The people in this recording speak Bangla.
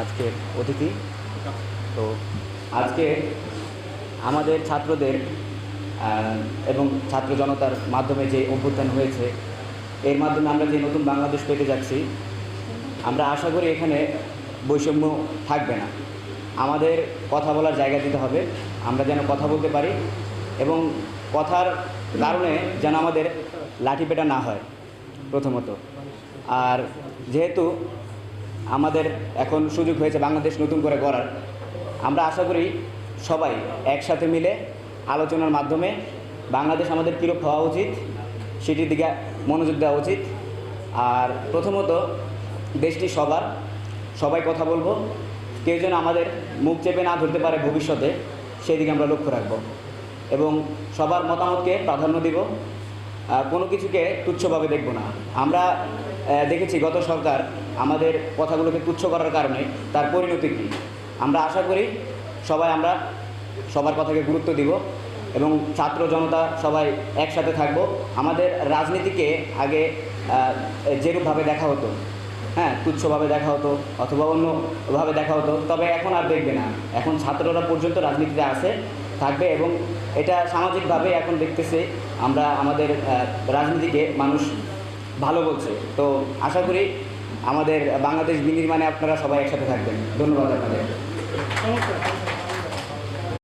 আজকের অতিথি। তো আজকে আমাদের ছাত্রদের এবং ছাত্র জনতার মাধ্যমে যে অভ্যুত্থান হয়েছে, এর মাধ্যমে আমরা যে নতুন বাংলাদেশ পেতে যাচ্ছি, আমরা আশা করি এখানে বৈষম্য থাকবে না। আমাদের কথা বলার জায়গা দিতে হবে, আমরা যেন কথা বলতে পারি এবং কথার কারণে যেন আমাদের লাঠিপেটা না হয় প্রথমত। আর যেহেতু আমাদের এখন সুযোগ হয়েছে বাংলাদেশ নতুন করে গড়ার। আমরা আশা করি সবাই একসাথে মিলে আলোচনার মাধ্যমে বাংলাদেশ আমাদের কীরূপ হওয়া উচিত, সেটির দিকে মনোযোগ দেওয়া উচিত। আর প্রথমত দেশটি সবার, সবাই কথা বলব। কেউ যেন আমাদের মুখ চেপে না ধরতে পারে ভবিষ্যতে সেই দিকে আমরা লক্ষ্য রাখব। এবং সবার মতামতকে প্রাধান্য দিব। কোনো কিছুকে তুচ্ছভাবে দেখব না। আমরা দেখেছি গত সরকার আমাদের কথাগুলোকে তুচ্ছ করার কারণে তার পরিণতি কী। আমরা আশা করি সবাই আমরা সবার কথাকে গুরুত্ব দিব এবং ছাত্র জনতা সবাই একসাথে থাকব। আমাদের রাজনীতিকে আগে যেরূপভাবে দেখা হতো হ্যাঁ তুচ্ছভাবে দেখা হতো অথবা অন্যভাবে দেখা হতো, তবে এখন আর দেখবে না। এখন ছাত্ররা পর্যন্ত রাজনীতিতে আসে থাকবে এবং এটা সামাজিকভাবে এখন দেখতেছে, আমরা আমাদের রাজনীতিকে মানুষ ভালো বলছে। তো আশা করি আমাদের বাংলাদেশ বিনির্মাণে আপনারা সবাই একসাথে থাকবেন। ধন্যবাদ আপনাদের।